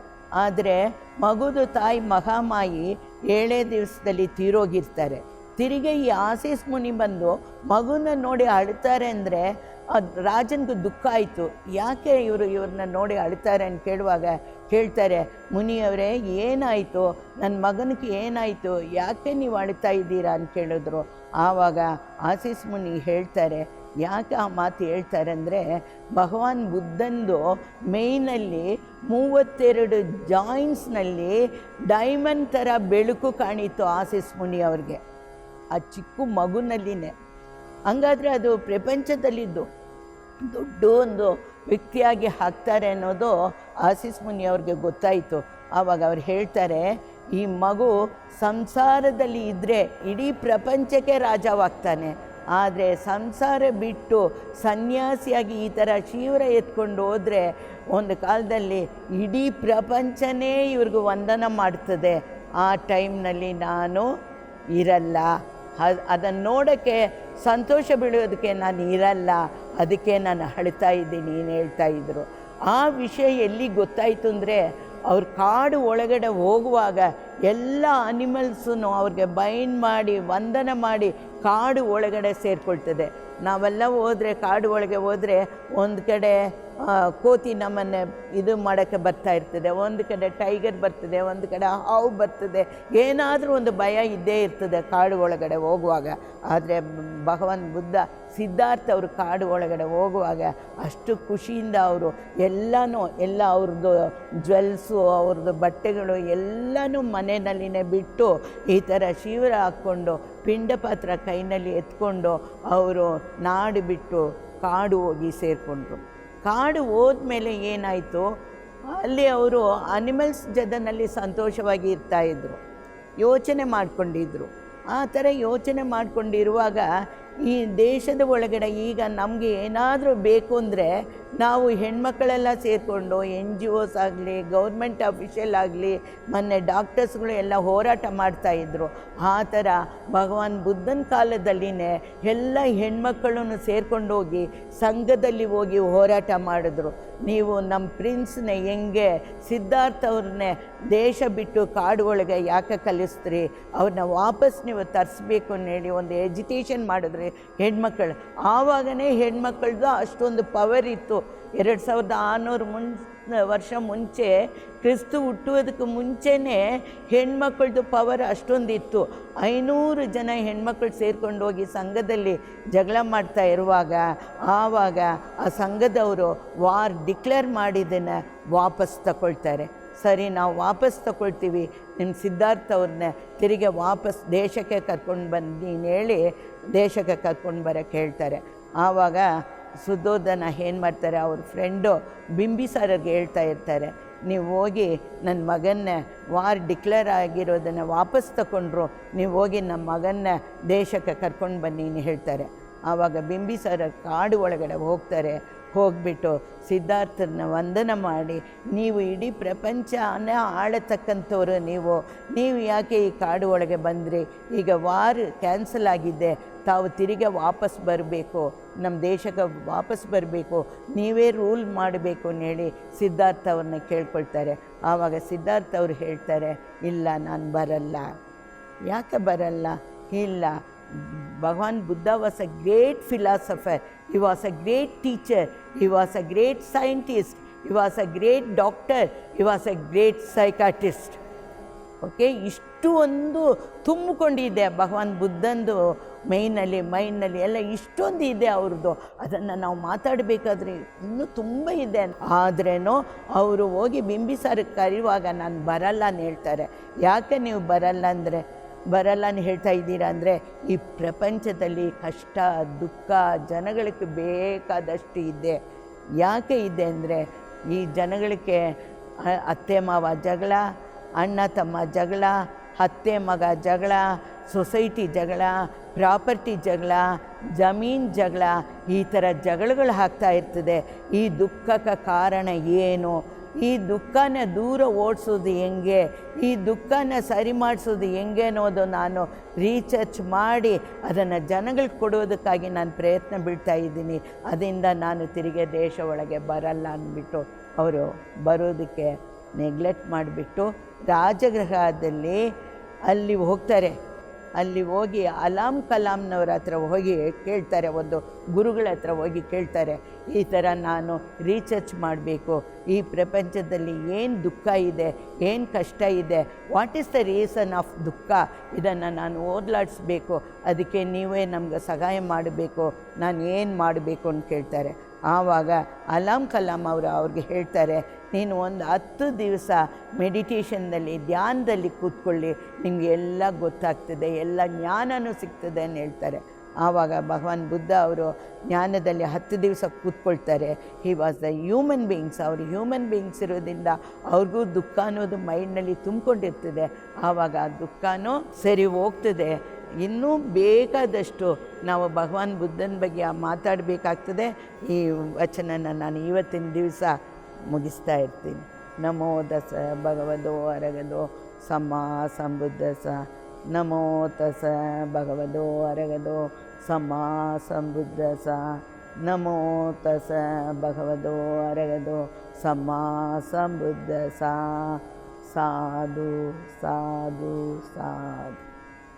ಆದರೆ ಮಗುದು ತಾಯಿ ಮಹಾಮಾಯಿ ಏಳೇ ದಿವಸದಲ್ಲಿ ತೀರೋಗಿರ್ತಾರೆ. ತಿರುಗಿ ಈ ಆಸೀಸ್ ಮುನಿ ಬಂದು ಮಗುನ ನೋಡಿ ಅಳ್ತಾರೆ ಅಂದರೆ ಅದು ರಾಜನಿಗೆ ದುಃಖ ಆಯಿತು. ಯಾಕೆ ಇವರು ಇವ್ರನ್ನ ನೋಡಿ ಅಳ್ತಾರೆ ಅಂತ ಕೇಳುವಾಗ ಕೇಳ್ತಾರೆ, ಮುನಿಯವರೇ, ಏನಾಯಿತು? ನನ್ನ ಮಗನಿಗೆ ಏನಾಯಿತು? ಯಾಕೆ ನೀವು ಅಳ್ತಾ ಇದ್ದೀರಾ? ಅಂತ ಕೇಳಿದ್ರು. ಆವಾಗ ಆಸೀಸ್ ಮುನಿ ಹೇಳ್ತಾರೆ ಯಾಕೆ ಆ ಮಾತು ಹೇಳ್ತಾರೆ ಅಂದರೆ ಭಗವಾನ್ ಬುದ್ಧಂದು ಮೇಯ್ನಲ್ಲಿ ಮೂವತ್ತೆರಡು ಜಾಯಿಂಟ್ಸ್ನಲ್ಲಿ ಡೈಮಂಡ್ ಥರ ಬೆಳಕು ಕಾಣಿತ್ತು ಆಸೀಸ್ ಮುನಿ ಅವ್ರಿಗೆ. ಆ ಚಿಕ್ಕ ಮಗುನಲ್ಲಿನೇ. ಹಂಗಾದರೆ ಅದು ಪ್ರಪಂಚದಲ್ಲಿದ್ದು ದೊಡ್ಡ ಒಂದು ವ್ಯಕ್ತಿಯಾಗಿ ಹಾಕ್ತಾರೆ ಅನ್ನೋದು ಆಸೀಸ್ ಮುನಿ ಅವ್ರಿಗೆ ಗೊತ್ತಾಯಿತು. ಆವಾಗ ಅವ್ರು ಹೇಳ್ತಾರೆ, ಈ ಮಗು ಸಂಸಾರದಲ್ಲಿ ಇದ್ದರೆ ಇಡೀ ಪ್ರಪಂಚಕ್ಕೆ ರಾಜವಾಗ್ತಾನೆ. ಆದರೆ ಸಂಸಾರ ಬಿಟ್ಟು ಸನ್ಯಾಸಿಯಾಗಿ ಈ ಥರ ಶೀವ್ರ ಎತ್ಕೊಂಡು ಹೋದರೆ ಒಂದು ಕಾಲದಲ್ಲಿ ಇಡೀ ಪ್ರಪಂಚನೇ ಇವ್ರಿಗೂ ವಂದನ ಮಾಡ್ತದೆ. ಆ ಟೈಮ್ನಲ್ಲಿ ನಾನು ಇರಲ್ಲ. ಅದ್ ಅದನ್ನು ನೋಡೋಕ್ಕೆ ಸಂತೋಷ ಬೀಳೋದಕ್ಕೆ ನಾನು ಇರಲ್ಲ. ಅದಕ್ಕೆ ನಾನು ಅಳ್ತಾ ಇದ್ದೀನಿ, ಏನು ಹೇಳ್ತಾ ಇದ್ದರು ಆ ವಿಷಯ ಎಲ್ಲಿ ಗೊತ್ತಾಯಿತು ಅಂದರೆ ಅವ್ರ ಕಾಡು ಒಳಗಡೆ ಹೋಗುವಾಗ ಎಲ್ಲ ಅನಿಮಲ್ಸನ್ನು ಅವ್ರಿಗೆ ಬೈಂಡ್ ಮಾಡಿ, ವಂದನ ಮಾಡಿ ಕಾಡು ಒಳಗಡೆ ಸೇರಿಕೊಳ್ತದೆ. ನಾವೆಲ್ಲ ಹೋದರೆ ಕಾಡು ಒಳಗೆ ಹೋದರೆ ಒಂದು ಕಡೆ ಕೋತಿ ನಮ್ಮನ್ನು ಇದು ಮಾಡೋಕ್ಕೆ ಬರ್ತಾ ಇರ್ತದೆ. ಒಂದು ಕಡೆ ಟೈಗರ್ ಬರ್ತದೆ, ಒಂದು ಕಡೆ ಹಾವು ಬರ್ತದೆ. ಏನಾದರೂ ಒಂದು ಭಯ ಇದ್ದೇ ಇರ್ತದೆ ಕಾಡು ಒಳಗಡೆ ಹೋಗುವಾಗ. ಆದರೆ ಭಗವಾನ್ ಬುದ್ಧ ಸಿದ್ಧಾರ್ಥ ಅವರು ಕಾಡು ಒಳಗಡೆ ಹೋಗುವಾಗ ಅಷ್ಟು ಖುಷಿಯಿಂದ ಅವರು ಎಲ್ಲನೂ, ಎಲ್ಲ ಅವ್ರದ್ದು ಜ್ವೆಲ್ಸು ಅವ್ರದ್ದು ಬಟ್ಟೆಗಳು ಎಲ್ಲನೂ ಮನೆಯಲ್ಲಿನೇ ಬಿಟ್ಟು ಈ ಥರ ಶಿವರ ಹಾಕ್ಕೊಂಡು ಪಿಂಡಪಾತ್ರ ಕೈನಲ್ಲಿ ಎತ್ಕೊಂಡು ಅವರು ನಾಡು ಬಿಟ್ಟು ಕಾಡು ಹೋಗಿ ಸೇರಿಕೊಂಡ್ರು. ಕಾಡು ಹೋದ್ಮೇಲೆ ಏನಾಯಿತು? ಅಲ್ಲಿ ಅವರು ಅನಿಮಲ್ಸ್ ಜದನಲ್ಲಿ ಸಂತೋಷವಾಗಿ ಇರ್ತಾ ಇದ್ದರು ಯೋಚನೆ ಮಾಡಿಕೊಂಡಿದ್ರು. ಆ ಥರ ಯೋಚನೆ ಮಾಡ್ಕೊಂಡಿರುವಾಗ ಈ ದೇಶದ ಒಳಗಡೆ ಈಗ ನಮಗೆ ಏನಾದರೂ ಬೇಕು ಅಂದರೆ ನಾವು ಹೆಣ್ಮಕ್ಕಳೆಲ್ಲ ಸೇರಿಕೊಂಡು ಎನ್ ಜಿ ಒಸ್ ಆಗಲಿ, ಗೌರ್ಮೆಂಟ್ ಅಫಿಷಿಯಲ್ ಆಗಲಿ, ಮೊನ್ನೆ ಡಾಕ್ಟರ್ಸ್ಗಳು ಎಲ್ಲ ಹೋರಾಟ ಮಾಡ್ತಾಯಿದ್ರು ಆ ಥರ ಭಗವಾನ್ ಬುದ್ಧನ ಕಾಲದಲ್ಲಿನೇ ಎಲ್ಲ ಹೆಣ್ಮಕ್ಕಳನ್ನು ಸೇರ್ಕೊಂಡು ಹೋಗಿ ಸಂಘದಲ್ಲಿ ಹೋಗಿ ಹೋರಾಟ ಮಾಡಿದ್ರು. ನೀವು ನಮ್ಮ ಪ್ರಿನ್ಸ್ನ ಹೆಂಗೆ ಸಿದ್ಧಾರ್ಥ ಅವ್ರನ್ನೇ ದೇಶ ಬಿಟ್ಟು ಕಾಡು ಯಾಕೆ ಕಲಿಸ್ತೀರಿ? ಅವ್ರನ್ನ ವಾಪಸ್ ನೀವು ತರಿಸ್ಬೇಕು ಹೇಳಿ ಒಂದು ಎಜುಕೇಷನ್ ಮಾಡಿದ್ರಿ ಹೆಣ್ಮಕ್ಕಳು ಆವಾಗನೇ ಹೆಣ್ಮಕ್ಳದ್ದು ಅಷ್ಟೊಂದು ಪವರ್ ಇತ್ತು. ಎರಡು ಸಾವಿರದ ಆರುನೂರು ಮುನ್ ವರ್ಷ ಮುಂಚೆ ಕ್ರಿಸ್ತು ಹುಟ್ಟುವುದಕ್ಕೆ ಮುಂಚೆನೇ ಹೆಣ್ಮಕ್ಳದ್ದು ಪವರ್ ಅಷ್ಟೊಂದಿತ್ತು. ಐನೂರು ಜನ ಹೆಣ್ಮಕ್ಳು ಸೇರ್ಕೊಂಡು ಹೋಗಿ ಸಂಘದಲ್ಲಿ ಜಗಳ ಮಾಡ್ತಾ ಇರುವಾಗ, ಆವಾಗ ಆ ಸಂಘದವರು ವಾರ್ ಡಿಕ್ಲೇರ್ ಮಾಡಿದ್ದನ್ನು ವಾಪಸ್ ತಗೊಳ್ತಾರೆ ಸರಿ, ನಾವು ವಾಪಸ್ ತಗೊಳ್ತೀವಿ ನಿಮ್ಮ ಸಿದ್ಧಾರ್ಥ ಅವ್ರನ್ನ ತಿರುಗಿ ವಾಪಸ್ ದೇಶಕ್ಕೆ ಕರ್ಕೊಂಡು ಬಂದು ನೀನು ಹೇಳಿ ದೇಶಕ್ಕೆ ಕರ್ಕೊಂಡು ಬರೋಕ್ಕೆ ಹೇಳ್ತಾರೆ. ಆವಾಗ ಸುಧೋಧನ ಏನು ಮಾಡ್ತಾರೆ? ಅವ್ರ ಫ್ರೆಂಡು ಬಿಂಬಿಸಾರರಿಗೆ ಹೇಳ್ತಾ ಇರ್ತಾರೆ, ನೀವು ಹೋಗಿ ನನ್ನ ಮಗನ್ನ ವಾರ್ ಡಿಕ್ಲೇರ್ ಆಗಿರೋದನ್ನು ವಾಪಸ್ ತಗೊಂಡ್ರು ನೀವು ಹೋಗಿ ನಮ್ಮ ಮಗನ್ನ ದೇಶಕ್ಕೆ ಕರ್ಕೊಂಡು ಬನ್ನಿ ಹೇಳ್ತಾರೆ. ಆವಾಗ ಬಿಂಬಿಸಾರ ಕಾಡು ಒಳಗಡೆ ಹೋಗ್ತಾರೆ ಹೋಗ್ಬಿಟ್ಟು ಸಿದ್ಧಾರ್ಥನ ವಂದನ ಮಾಡಿ, ನೀವು ಇಡೀ ಪ್ರಪಂಚನ ಆಳತಕ್ಕಂಥವ್ರು ನೀವು. ನೀವು ಯಾಕೆ ಈ ಕಾಡು ಒಳಗೆ ಬಂದ್ರಿ? ಈಗ ವಾರ್ ಕ್ಯಾನ್ಸಲ್ ಆಗಿದ್ದೆ ತಾವು ತಿರುಗಿ ವಾಪಸ್ ಬರಬೇಕು. ನಮ್ಮ ದೇಶಕ್ಕೆ ವಾಪಸ್ ಬರಬೇಕು. ನೀವೇ ರೂಲ್ ಮಾಡಬೇಕು ಹೇಳಿ ಸಿದ್ಧಾರ್ಥ ಅವ್ರನ್ನ ಕೇಳ್ಕೊಳ್ತಾರೆ. ಆವಾಗ ಸಿದ್ಧಾರ್ಥ ಅವರು ಹೇಳ್ತಾರೆ, ಇಲ್ಲ, ನಾನು ಬರಲ್ಲ. ಯಾಕೆ ಬರಲ್ಲ? ಇಲ್ಲ Bhagwan Buddha was a great philosopher he was a great teacher he was a great scientist he was a great doctor he was a great psychiatrist okay ಇಷ್ಟು ಒಂದು ತುಂಬಿಕೊಂಡಿದೆ ಭಗವಾನ್ ಬುದ್ಧಂದು ಮೈನಲ್ಲಿ ಮೈನಲ್ಲಿ ಎಲ್ಲ ಇಷ್ಟೊಂದು ಇದೆ ಅವ್ರದ್ದು. ಅದನ್ನು ನಾವು ಮಾತಾಡಬೇಕಾದ್ರೆ ಇನ್ನೂ ತುಂಬ ಇದೆ. ಆದ್ರೇನೋ ಅವರು ಹೋಗಿ ಬಿಂಬಿಸಾರಕ್ಕೆ ಕರೆಯುವಾಗ ನಾನು ಬರಲ್ಲ ಅಂತ ಹೇಳ್ತಾರೆ. ಯಾಕೆ ನೀವು ಬರಲ್ಲ ಅಂದರೆ ಬರಲ್ಲ ಹೇಳ್ತಾ ಇದ್ದೀರಾ ಅಂದರೆ ಈ ಪ್ರಪಂಚದಲ್ಲಿ ಕಷ್ಟ, ದುಃಖ, ಜನಗಳಿಗೆ ಬೇಕಾದಷ್ಟು ಇದೆ. ಯಾಕೆ ಇದೆ ಅಂದರೆ ಈ ಜನಗಳಿಗೆ ಅತ್ತೆ, ಮಾವ ಜಗಳ, ಅಣ್ಣ, ತಮ್ಮ ಜಗಳ, ಅತ್ತೆ, ಮಗ ಜಗಳ, ಸೊಸೈಟಿ ಜಗಳ, ಪ್ರಾಪರ್ಟಿ ಜಗಳ, ಜಮೀನು ಜಗಳ, ಈ ಥರ ಜಗಳಗಳು ಆಗ್ತಾ ಇರ್ತದೆ. ಈ ದುಃಖಕ್ಕೆ ಕಾರಣ ಏನು? ಈ ದುಃಖನ ದೂರ ಓಡಿಸೋದು ಹೆಂಗೆ? ಈ ದುಃಖನ ಸರಿ ಮಾಡಿಸೋದು ಹೆಂಗೆ ಅನ್ನೋದು ನಾನು ರೀಸರ್ಚ್ ಮಾಡಿ ಅದನ್ನು ಜನಗಳಿಗೆ ಕೊಡೋದಕ್ಕಾಗಿ ನಾನು ಪ್ರಯತ್ನ ಬೀಳ್ತಾ ಇದ್ದೀನಿ. ಅದರಿಂದ ನಾನು ತಿರುಗಿ ದೇಶ ಒಳಗೆ ಬರಲ್ಲ ಅಂದ್ಬಿಟ್ಟು ಅವರು ಬರೋದಕ್ಕೆ ನೆಗ್ಲೆಕ್ಟ್ ಮಾಡಿಬಿಟ್ಟು ರಾಜಗೃಹದಲ್ಲಿ ಅಲ್ಲಿ ಹೋಗ್ತಾರೆ. ಅಲ್ಲಿ ಹೋಗಿ ಅಲಾಮ್ ಕಲಾಂನವ್ರ ಹತ್ರ ಹೋಗಿ ಕೇಳ್ತಾರೆ, ಒಂದು ಗುರುಗಳ ಹತ್ರ ಹೋಗಿ ಕೇಳ್ತಾರೆ, ಈ ಥರ ನಾನು ರೀಚರ್ಚ್ ಮಾಡಬೇಕು, ಈ ಪ್ರಪಂಚದಲ್ಲಿ ಏನು ದುಃಖ ಇದೆ, ಏನು ಕಷ್ಟ ಇದೆ what is the reason of ದುಃಖ? ಇದನ್ನು ನಾನು ಓದ್ಲಾಡಿಸ್ಬೇಕು, ಅದಕ್ಕೆ ನೀವೇ ನಮ್ಗೆ ಸಹಾಯ ಮಾಡಬೇಕು, ನಾನು ಏನು ಮಾಡಬೇಕು ಅಂತ ಕೇಳ್ತಾರೆ. ಆವಾಗ ಅಲಾಂ ಕಲಾಂ ಅವರು ಅವ್ರಿಗೆ ಹೇಳ್ತಾರೆ, ನೀನು ಒಂದು ಹತ್ತು ದಿವಸ ಮೆಡಿಟೇಷನ್ನಲ್ಲಿ ಧ್ಯಾನದಲ್ಲಿ ಕೂತ್ಕೊಳ್ಳಿ. ನಿಮಗೆ ಎಲ್ಲ ಗೊತ್ತಾಗ್ತದೆ, ಎಲ್ಲ ಜ್ಞಾನನೂ ಸಿಗ್ತದೆ ಅಂತ ಹೇಳ್ತಾರೆ. ಆವಾಗ ಭಗವಾನ್ ಬುದ್ಧ ಅವರು ಜ್ಞಾನದಲ್ಲಿ ಹತ್ತು ದಿವಸ ಕೂತ್ಕೊಳ್ತಾರೆ. He was the human beings ಅವರು ಹ್ಯೂಮನ್ ಬೀಯಿಂಗ್ಸ್ ಇರೋದ್ರಿಂದ ಅವ್ರಿಗೂ ದುಃಖ ಅನ್ನೋದು ಮೈಂಡ್ನಲ್ಲಿ ತುಂಬಿಕೊಂಡಿರ್ತದೆ. ಆವಾಗ ಆ ದುಃಖನೂ ಸರಿ ಹೋಗ್ತದೆ. ಇನ್ನೂ ಬೇಕಾದಷ್ಟು ನಾವು ಭಗವಾನ್ ಬುದ್ಧನ ಬಗ್ಗೆ ಮಾತಾಡಬೇಕಾಗ್ತದೆ. ಈ ವಚನನ ನಾನು ಇವತ್ತಿನ ದಿವಸ ಮುಗಿಸ್ತಾ ಇರ್ತೀನಿ. ನಮೋ ದಸ ಭಗವದೋ ಅರಗದೋ. ಸಮ ಸಂಬುದ್ಧ ಸ. ನಮೋ ತಸ ಭಗವದೋ ಅರಗದೋ. ಸಮ ಸಂಬುದ್ಧ ಸ. ನಮೋ ತಸ ಭಗವದೋ ಅರಗದೋ. ಸಮಸಂಬುದ್ದ ಸಾ. ಸಾಧು ಸಾಧು ಸಾಧು.